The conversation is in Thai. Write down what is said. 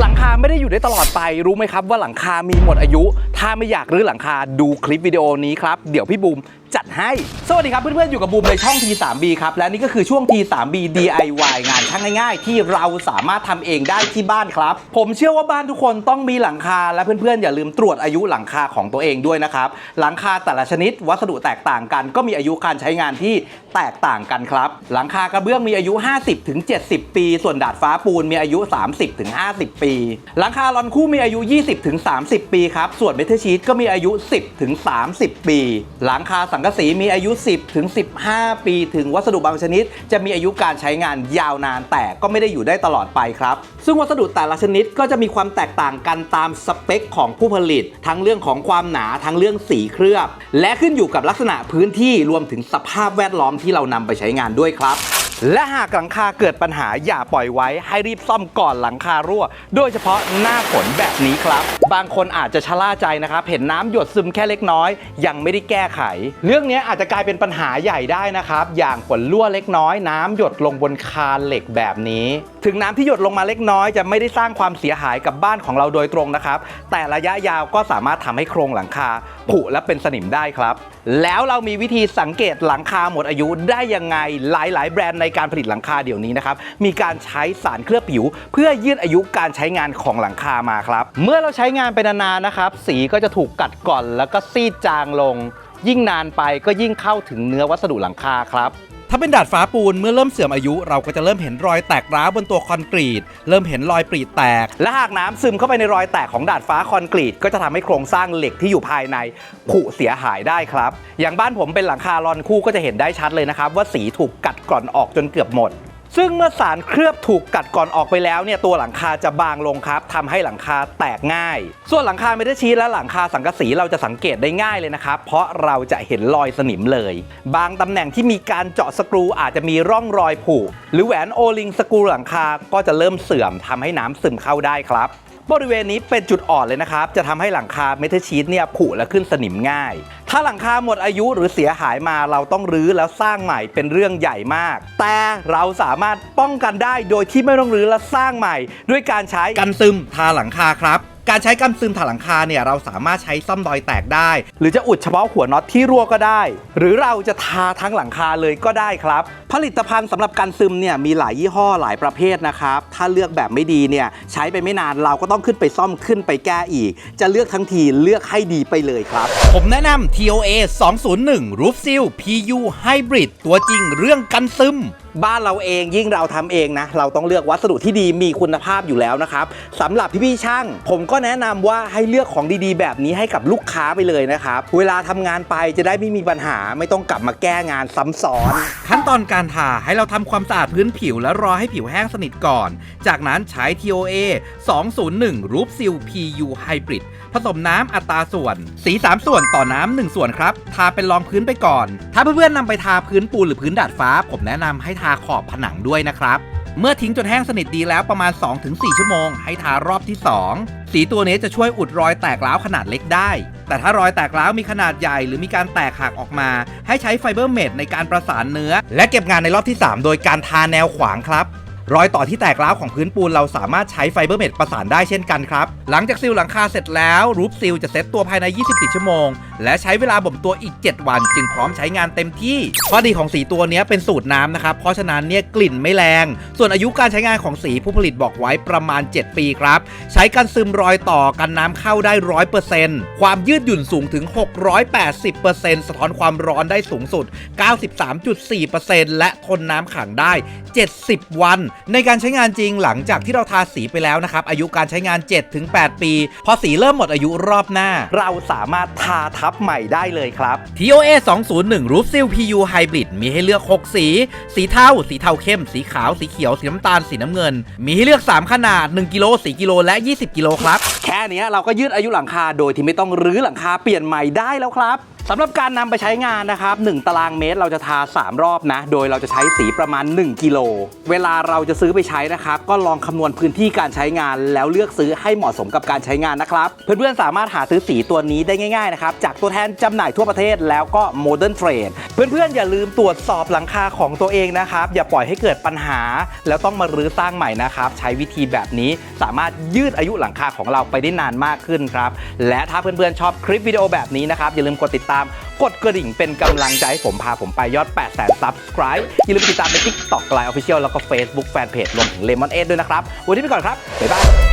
หลังคาไม่ได้อยู่ได้ตลอดไปรู้ไหมครับว่าหลังคามีหมดอายุ ถ้าไม่อยากรื้อหลังคาดูคลิปวิดีโอนี้ครับ เดี๋ยวพี่บูม จัดให้ สวัสดีครับเพื่อนๆ อยู่กับบูมในช่อง T3B ครับ และนี่ก็คือช่วง T3B DIY งานช่างง่ายๆ ที่เราสามารถทำเองได้ที่บ้านครับ ผมเชื่อว่าบ้านทุกคนต้องมีหลังคา และเพื่อนๆ อย่าลืมตรวจอายุหลังคาของตัวเองด้วยนะครับ หลังคาแต่ละชนิดวัสดุแตกต่างกัน ก็มีอายุการใช้งานที่แตกต่างกันครับ หลังคากระเบื้องมีอายุ 50-70 ปี ส่วนดาดฟ้าปูนมีอายุ 30-50 ปี หลังคาลอนคู่มีอายุ 20-30 ปีครับ ส่วนเมทัลชีตก็มีอายุ 10-30 ปี หลังคาสังกะสีมีอายุ 10-15 ปี ถึงวัสดุบางชนิด จะมีอายุการใช้งานยาวนาน แต่ก็ไม่ได้อยู่ได้ตลอดไปครับ ซึ่งวัสดุแต่ละชนิดก็จะมีความแตกต่างกันตามสเปคของผู้ผลิต ทั้งเรื่องของความหนาทั้งเรื่องสีเคลือบ และขึ้นอยู่กับลักษณะพื้นที่รวมถึงสภาพแวดล้อมที่เรานำไปใช้งานด้วยครับ และหากหลังคาเกิดปัญหาอย่าปล่อยไว้ให้รีบซ่อมก่อนหลังคารั่ว โดยเฉพาะหน้าฝนแบบนี้ครับ บางคนอาจจะชะล่าใจนะครับ เห็นน้ำหยดซึมแค่เล็กน้อย ยังไม่ได้แก้ไข เรื่องนี้อาจจะกลายเป็นปัญหาใหญ่ได้นะครับ อย่างฝนรั่วเล็กน้อย น้ำหยดลงบนคานเหล็กแบบนี้ ถึงน้ำที่หยดลงมาเล็กน้อยจะไม่ได้สร้างความเสียหายกับบ้านของเราโดยตรงนะครับแต่ระยะยาวก็สามารถทำให้โครงหลังคา ผุและเป็นสนิมได้ครับ แล้วเรามีวิธีสังเกตหลังคาหมดอายุได้ยังไงหลายๆ แบรนด์ในการผลิตหลังคาเดี๋ยวนี้นะครับมีการใช้สารเคลือบผิว เพื่อยืดอายุการใช้งานของหลังคามาครับ เมื่อเราใช้งานไปนานๆนะครับสีก็จะถูกกัดก่อนแล้วก็ซีดจางลง ยิ่งนานไปก็ยิ่งเข้าถึงเนื้อวัสดุหลังคาครับ ถ้าเป็นดาดฟ้าปูนเมื่อเริ่มเสื่อมอายุ เราก็จะเริ่มเห็นรอยแตกร้าวบนตัวคอนกรีต เริ่มเห็นรอยปรีแตก และหากน้ำซึมเข้าไปในรอยแตกของดาดฟ้าคอนกรีต ก็จะทำให้โครงสร้างเหล็กที่อยู่ภายในผุเสียหายได้ครับ อย่างบ้านผมเป็นหลังคารอนคู่ก็จะเห็นได้ชัดเลยนะครับว่าสีถูกกัดกร่อนออกจนเกือบหมด ซึ่งเมื่อสารเคลือบถูกกัดก่อนออกไปแล้วเนี่ยตัวหลังคาจะบางลงครับทำให้หลังคาแตกง่าย ส่วนหลังคาเมทัลชีทและหลังคาสังกะสีเราจะสังเกตได้ง่ายเลยนะครับเพราะเราจะเห็นรอยสนิมเลย บางตำแหน่งที่มีการเจาะสกรูอาจจะมีร่องรอยผุหรือแหวนโอลิงสกรูหลังคาก็จะเริ่มเสื่อมทำให้น้ำซึมเข้าได้ครับ บริเวณนี้เป็นจุดอ่อนเลยนะครับ จะทำให้หลังคาเมทัลชีตเนี่ยผุและขึ้นสนิมง่าย ถ้าหลังคาหมดอายุหรือเสียหายมาเราต้องรื้อแล้วสร้างใหม่เป็นเรื่องใหญ่มาก แต่เราสามารถป้องกันได้โดยที่ไม่ต้องรื้อและสร้างใหม่ ด้วยการใช้กันซึมทาหลังคาครับ การใช้กันซึมถาหลังคาเนี่ยเราสามารถใช้ซ่อมรอยแตกได้ หรือจะอุดเฉพาะหัวน็อตที่รั่วก็ได้ หรือเราจะทาทั้งหลังคาเลยก็ได้ครับ ผลิตภัณฑ์สำหรับกันซึมเนี่ยมีหลายยี่ห้อหลายประเภทนะครับ ถ้าเลือกแบบไม่ดีเนี่ยใช้ไปไม่นานเราก็ต้องขึ้นไปซ่อมขึ้นไปแก้อีก จะเลือกทั้งทีเลือกให้ดีไปเลยครับ ผมแนะนำ TOA 201 Roof Seal PU Hybrid ตัวจริงเรื่องกันซึม บ้านเราเองยิ่งเราทำเองนะ เราต้องเลือกวัสดุที่ดีมีคุณภาพอยู่แล้วนะครับสำหรับพี่ๆช่าง ผมก็แนะนำว่าให้เลือกของดีๆ แบบนี้ให้กับลูกค้าไปเลยนะครับเวลาทำงานไปจะได้ไม่มีปัญหา ไม่ต้องกลับมาแก้งานซ้ำซ้อน ขั้นตอนการทาให้เราทำความสะอาดพื้นผิว แล้วรอให้ผิวแห้งสนิทก่อน จากนั้นใช้ TOA 201 Roof Seal PU Hybrid ผสมน้ำอัตราส่วน สี 3 ส่วนต่อน้ำ1ส่วนครับ ทาเป็นรองพื้นไปก่อน ถ้าเพื่อนๆนำไปทาพื้นปูนหรือพื้นดาดฟ้า ผมแนะนำให้ทาาขอบผนังด้วยนะครับ เมื่อทิ้งจนแห้งสนิทดีแล้วประมาณ 2-4 ชั่วโมง ให้ทารอบที่ 2 สีตัวนี้จะช่วยอุดรอยแตกร้าวขนาดเล็กได้ แต่ถ้ารอยแตกร้าวมีขนาดใหญ่หรือมีการแตกหักออกมา ให้ใช้ไฟเบอร์เมดในการประสานเนื้อ และเก็บงานในรอบที่ 3 โดยการทาแนวขวางครับรอยต่อที่แตกร้าวของพื้นปูนเราสามารถใช้ไฟเบอร์เมดประสานได้เช่นกันครับ หลังจากซีลหลังคาเสร็จแล้ว รูปซีลจะเซ็ตตัวภายใน 24 ชั่วโมง และใช้เวลาบ่มตัวอีก 7 วัน จึงพร้อมใช้งานเต็มที่ ข้อดีของสีตัวนี้เป็นสูตรน้ำนะครับ เพราะฉะนั้นเนี่ยกลิ่นไม่แรง ส่วนอายุการใช้งานของสีผู้ผลิตบอกไว้ประมาณ 7 ปีครับ ใช้กันซึมรอยต่อกันน้ำเข้าได้ 100%ความยืดหยุ่นสูงถึง 680%สะท้อนความร้อนได้สูงสุด 93.4%และทนน้ำขังได้ 70 วัน ในการใช้งานจริงหลังจากที่เราทาสีไปแล้วนะครับอายุการใช้งาน 7-8 ปี พอสีเริ่มหมดอายุรอบหน้า เราสามารถทาทับใหม่ได้เลยครับ TOA 201 Roof Seal PU Hybrid มีให้เลือก 6 สี สีเทา สีเทาเข้ม สีขาว สีเขียว สีน้ำตาล สีน้ำเงิน มีให้เลือก 3 ขนาด 1 กิโล 4 กิโล และ 20 กิโลครับ แค่เนี้ยเราก็ยืดอายุหลังคาโดยที่ไม่ต้องรื้อหลังคาเปลี่ยนใหม่ได้แล้วครับ สำหรับการนำไปใช้งานนะครับ 1 ตารางเมตรเราจะทา 3 รอบนะ โดยเราจะใช้สีประมาณ 1 กิโล เวลาเราจะซื้อไปใช้นะครับ ก็ลองคำนวณพื้นที่การใช้งาน แล้วเลือกซื้อให้เหมาะสมกับการใช้งานนะครับ เพื่อนๆสามารถหาซื้อสีตัวนี้ได้ง่ายๆนะครับ จากตัวแทนจำหน่ายทั่วประเทศแล้วก็ Modern Trade เพื่อนๆอย่าลืมตรวจสอบหลังคาของตัวเองนะครับ อย่าปล่อยให้เกิดปัญหา แล้วต้องมารื้อสร้างใหม่นะครับ ใช้วิธีแบบนี้สามารถยืดอายุหลังคาของเราไปได้นานมากขึ้นครับ และถ้าเพื่อนๆชอบคลิปวิดีโอแบบนี้นะครับอย่าลืมกดติดตามาม กดกระดิ่งเป็นกำลังใจให้ผมพาผมไปยอด8 0 0 0 0 subscribe อย่าลืมติดตามใน TikTok Line Official แล้วก็ Facebook Fanpage รวมถึง Lemon 8ด้วยนะครับ วันนี้ไปก่อนครับ บ๊ายบาย